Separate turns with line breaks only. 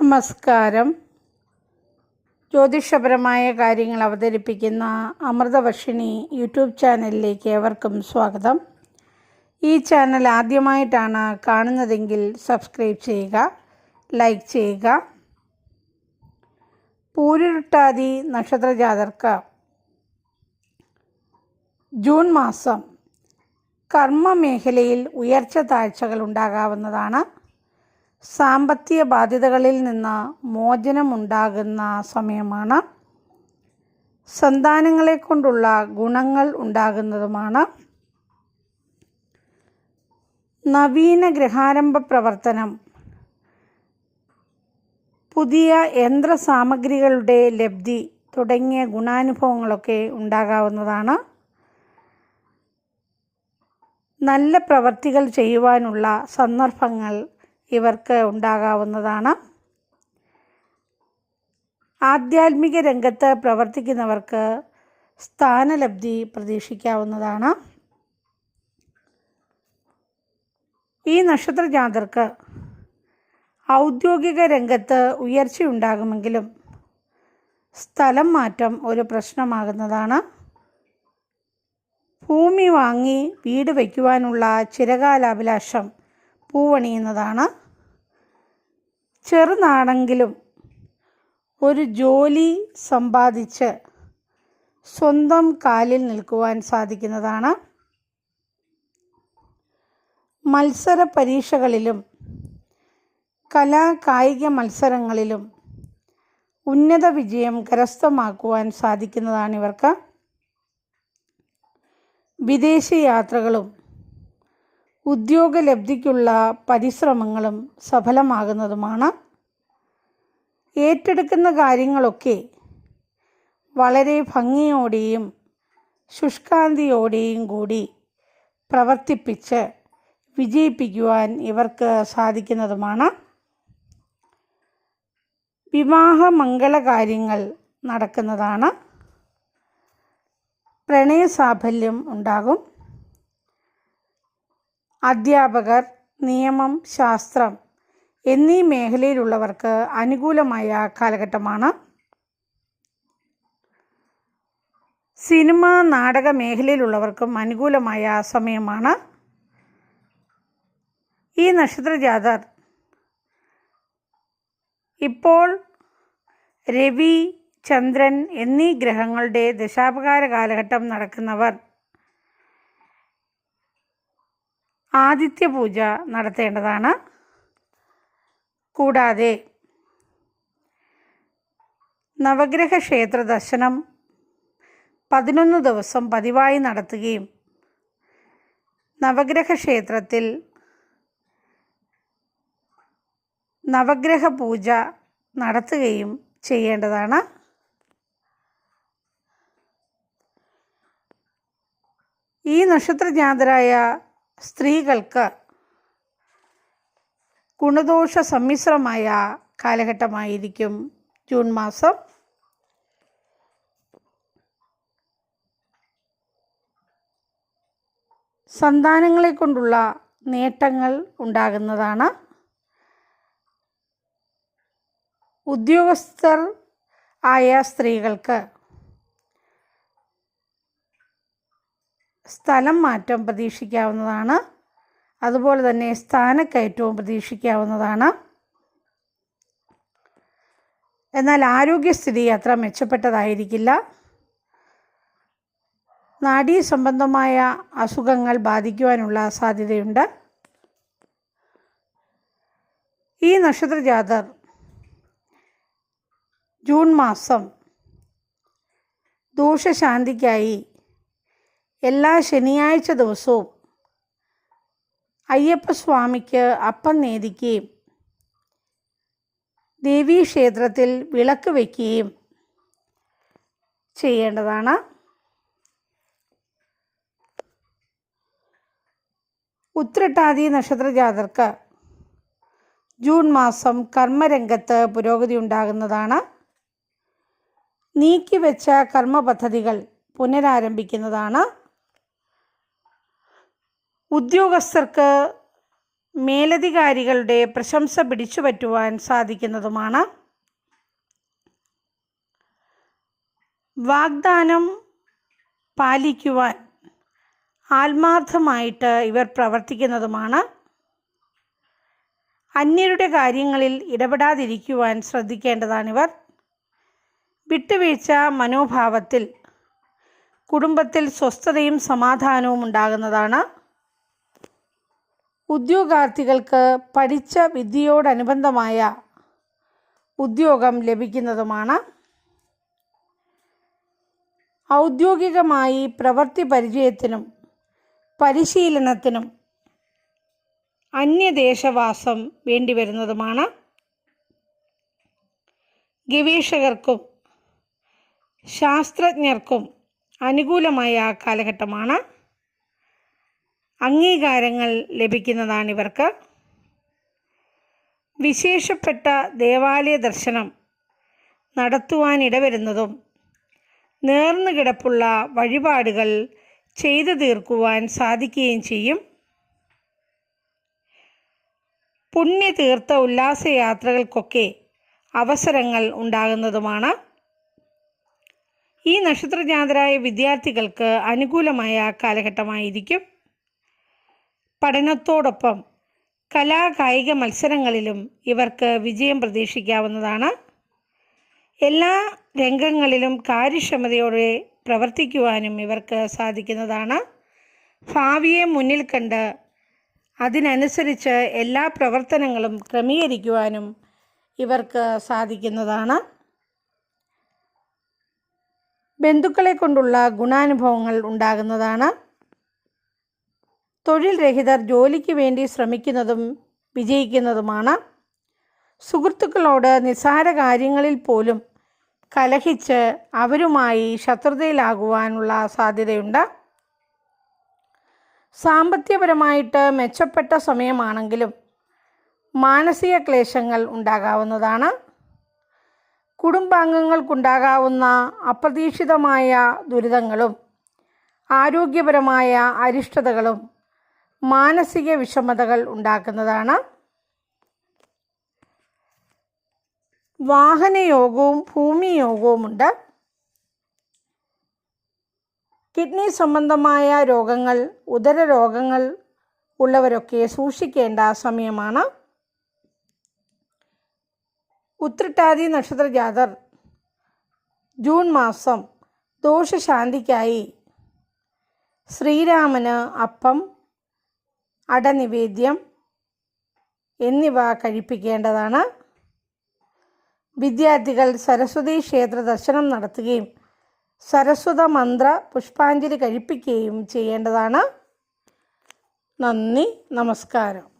നമസ്കാരം. ജ്യോതിഷപരമായ കാര്യങ്ങൾ അവതരിപ്പിക്കുന്ന അമൃതവർഷിണി യൂട്യൂബ് ചാനലിലേക്ക് ഏവർക്കും സ്വാഗതം. ഈ ചാനൽ ആദ്യമായിട്ടാണ് കാണുന്നതെങ്കിൽ സബ്സ്ക്രൈബ് ചെയ്യുക ലൈക്ക് ചെയ്യുക. പൂരുരുട്ടാതി നക്ഷത്രജാതർക്ക് ജൂൺ മാസം കർമ്മ മേഖലയിൽ ഉയർച്ച താഴ്ചകൾ ഉണ്ടാകാവുന്നതാണ്. സാമ്പത്തിക ബാധ്യതകളിൽ നിന്ന് മോചനമുണ്ടാകുന്ന സമയമാണ്. സന്താനങ്ങളെ കൊണ്ടുള്ള ഗുണങ്ങൾ ഉണ്ടാകുന്നതുമാണ്. നവീന ഗൃഹാരംഭ പ്രവർത്തനം. പുതിയ യന്ത്ര സാമഗ്രികളുടെ ലബ്ധി തുടങ്ങിയ ഗുണാനുഭവങ്ങളൊക്കെ ഉണ്ടാകാവുന്നതാണ്. നല്ല പ്രവർത്തികൾ ചെയ്യുവാനുള്ള സന്ദർഭങ്ങൾ ഇവർക്ക് ഉണ്ടാകാവുന്നതാണ്. ആധ്യാത്മിക രംഗത്ത് പ്രവർത്തിക്കുന്നവർക്ക് സ്ഥാനലബ്ധി പ്രതീക്ഷിക്കാവുന്നതാണ്. ഈ നക്ഷത്രജാതർക്ക് ഔദ്യോഗിക രംഗത്ത് ഉയർച്ചയുണ്ടാകുമെങ്കിലും സ്ഥലം മാറ്റം ഒരു പ്രശ്നമാകുന്നതാണ്. ഭൂമി വാങ്ങി വീട് വയ്ക്കുവാനുള്ള ചിരകാലാഭിലാഷം പൂവണിയുന്നതാണ്. ചെറുനാണെങ്കിലും ഒരു ജോലി സമ്പാദിച്ച് സ്വന്തം കാലിൽ നിൽക്കുവാൻ സാധിക്കുന്നതാണ്. മത്സര പരീക്ഷകളിലും കലാ കായിക മത്സരങ്ങളിലും ഉന്നത വിജയം കരസ്ഥമാക്കുവാൻ സാധിക്കുന്നതാണ് ഇവർക്ക്. വിദേശ യാത്രകളും ഉദ്യോഗലബ്ധിക്കുള്ള പരിശ്രമങ്ങളും സഫലമാകുന്നതുമാണ്. ഏറ്റെടുക്കുന്ന കാര്യങ്ങളൊക്കെ വളരെ ഭംഗിയോടെയും ശുഷ്കാന്തിയോടെയും കൂടി പ്രവർത്തിപ്പിച്ച് വിജയിപ്പിക്കുവാൻ ഇവർക്ക് സാധിക്കുന്നതുമാണ്. വിവാഹ മംഗളകാര്യങ്ങൾ നടക്കുന്നതാണ്. പ്രണയസാഫല്യം ഉണ്ടാകും. അധ്യാപകർ നിയമം ശാസ്ത്രം എന്നീ മേഖലയിലുള്ളവർക്ക് അനുകൂലമായ കാലഘട്ടമാണ്. സിനിമ നാടക മേഖലയിലുള്ളവർക്കും അനുകൂലമായ സമയമാണ്. ഈ നക്ഷത്ര നക്ഷത്രജാതർ ഇപ്പോൾ രവി ചന്ദ്രൻ എന്നീ ഗ്രഹങ്ങളുടെ ദശാപകാര കാലഘട്ടം നടക്കുന്നവർ. ആദിത്യ പൂജ നടത്തേണ്ടതാണ്. കൂടാതെ നവഗ്രഹ ക്ഷേത്ര ദർശനം പതിനൊന്ന് ദിവസം പതിവായി നടത്തുകയും നവഗ്രഹ ക്ഷേത്രത്തിൽ നവഗ്രഹ പൂജ നടത്തുകയും ചെയ്യേണ്ടതാണ്. ഈ നക്ഷത്രജാതരായ സ്ത്രീകൾക്ക് ഗുണദോഷ സമ്മിശ്രമായ കാലഘട്ടമായിരിക്കും ജൂൺ മാസം. സന്താനങ്ങളെ കൊണ്ടുള്ള നേട്ടങ്ങൾ ഉണ്ടാകുന്നതാണ്. ഉദ്യോഗസ്ഥർ ആയ സ്ത്രീകൾക്ക് സ്ഥലം മാറ്റം പ്രതീക്ഷിക്കാവുന്നതാണ്. അതുപോലെ തന്നെ സ്ഥാനക്കയറ്റവും പ്രതീക്ഷിക്കാവുന്നതാണ്. എന്നാൽ ആരോഗ്യസ്ഥിതി അത്ര മെച്ചപ്പെട്ടതായിരിക്കില്ല. നാഡീ സംബന്ധമായ അസുഖങ്ങൾ ബാധിക്കുവാനുള്ള സാധ്യതയുണ്ട്. ഈ നക്ഷത്ര നക്ഷത്രജാതർ ജൂൺ മാസം ദോഷശാന്തിക്കായി എല്ലാ ശനിയാഴ്ച ദിവസവും അയ്യപ്പസ്വാമിക്ക് അപ്പം നേദിക്കുകയും ദേവീക്ഷേത്രത്തിൽ വിളക്ക് വയ്ക്കുകയും ചെയ്യേണ്ടതാണ്. ഉത്രട്ടാതി നക്ഷത്രജാതർക്ക് ജൂൺ മാസം കർമ്മരംഗത്ത് പുരോഗതി ഉണ്ടാകുന്നതാണ്. നീക്കിവെച്ച കർമ്മ പദ്ധതികൾ പുനരാരംഭിക്കുന്നതാണ്. ഉദ്യോഗസ്ഥർക്ക് മേലധികാരികളുടെ പ്രശംസ പിടിച്ചുപറ്റുവാൻ സാധിക്കുന്നതുമാണ്. വാഗ്ദാനം പാലിക്കുവാൻ ആത്മാർത്ഥമായിട്ട് ഇവർ പ്രവർത്തിക്കുന്നതുമാണ്. അന്യരുടെ കാര്യങ്ങളിൽ ഇടപെടാതിരിക്കുവാൻ ശ്രദ്ധിക്കേണ്ടതാണിവർ. വിട്ടുവീഴ്ച മനോഭാവത്തിൽ കുടുംബത്തിൽ സ്വസ്ഥതയും സമാധാനവും ഉണ്ടാകുന്നതാണ്. ഉദ്യോഗാർത്ഥികൾക്ക് പഠിച്ച വിദ്യയോടനുബന്ധമായ ഉദ്യോഗം ലഭിക്കുന്നതുമാണ് ഔദ്യോഗികമായി പ്രവൃത്തി പരിചയത്തിനും പരിശീലനത്തിനും അന്യദേശവാസം വേണ്ടിവരുന്നതുമാണ്. ഗവേഷകർക്കും ശാസ്ത്രജ്ഞർക്കും അനുകൂലമായ കാലഘട്ടമാണ്. അംഗീകാരങ്ങൾ ലഭിക്കുന്നതാണ് ഇവർക്ക് വിശേഷപ്പെട്ട ദേവാലയ ദർശനം നടത്തുവാനിടവരുന്നതും നേർന്നു കിടപ്പുള്ള വഴിപാടുകൾ ചെയ്തു തീർക്കുവാൻ സാധിക്കുകയും ചെയ്യും. പുണ്യതീർത്ഥ ഉല്ലാസയാത്രകൾക്കൊക്കെ അവസരങ്ങൾ ഉണ്ടാകുന്നതുമാണ്. ഈ നക്ഷത്രജാതരായ വിദ്യാർത്ഥികൾക്ക് അനുകൂലമായ കാലഘട്ടമായിരിക്കും. പഠനത്തോടൊപ്പം കലാകായിക മത്സരങ്ങളിലും ഇവർക്ക് വിജയം പ്രതീക്ഷിക്കാവുന്നതാണ്. എല്ലാ രംഗങ്ങളിലും കാര്യക്ഷമതയോടെ പ്രവർത്തിക്കുവാനും ഇവർക്ക് സാധിക്കുന്നതാണ്. ഭാവിയെ മുന്നിൽ കണ്ട് അതിനനുസരിച്ച് എല്ലാ പ്രവർത്തനങ്ങളും ക്രമീകരിക്കുവാനും ഇവർക്ക് സാധിക്കുന്നതാണ്. ബന്ധുക്കളെ കൊണ്ടുള്ള ഗുണാനുഭവങ്ങൾ ഉണ്ടാകുന്നതാണ്. തൊഴിൽ രഹിതർ ജോലിക്ക് വേണ്ടി ശ്രമിക്കുന്നതും വിജയിക്കുന്നതുമാണ്. സുഹൃത്തുക്കളോട് നിസ്സാര കാര്യങ്ങളിൽ പോലും കലഹിച്ച് അവരുമായി ശത്രുതയിലാകുവാനുള്ള സാധ്യതയുണ്ട്. സാമ്പത്തികപരമായിട്ട് മെച്ചപ്പെട്ട സമയമാണെങ്കിലും മാനസിക ക്ലേശങ്ങൾ ഉണ്ടാകാവുന്നതാണ്. കുടുംബാംഗങ്ങൾക്കുണ്ടാകാവുന്ന അപ്രതീക്ഷിതമായ ദുരിതങ്ങളും ആരോഗ്യപരമായ അരിഷ്ടതകളും മാനസിക വിഷമതകൾ ഉണ്ടാക്കുന്നതാണ്. വാഹനയോഗവും ഭൂമിയോഗവുമുണ്ട്. കിഡ്നി സംബന്ധമായ രോഗങ്ങൾ ഉദര രോഗങ്ങൾ ഉള്ളവരൊക്കെ സൂക്ഷിക്കേണ്ട സമയമാണ്. ഉത്രട്ടാതി നക്ഷത്ര ജാതർ ജൂൺ മാസം ദോഷശാന്തിക്കായി. ശ്രീരാമന് അപ്പം അടനിവേദ്യം എന്നിവ കഴിപ്പിക്കേണ്ടതാണ്. വിദ്യാർത്ഥികൾ സരസ്വതി ക്ഷേത്ര ദർശനം നടത്തുകയും സരസ്വത മന്ത്ര പുഷ്പാഞ്ജലി കഴിപ്പിക്കുകയും ചെയ്യേണ്ടതാണ്. നന്ദി നമസ്കാരം.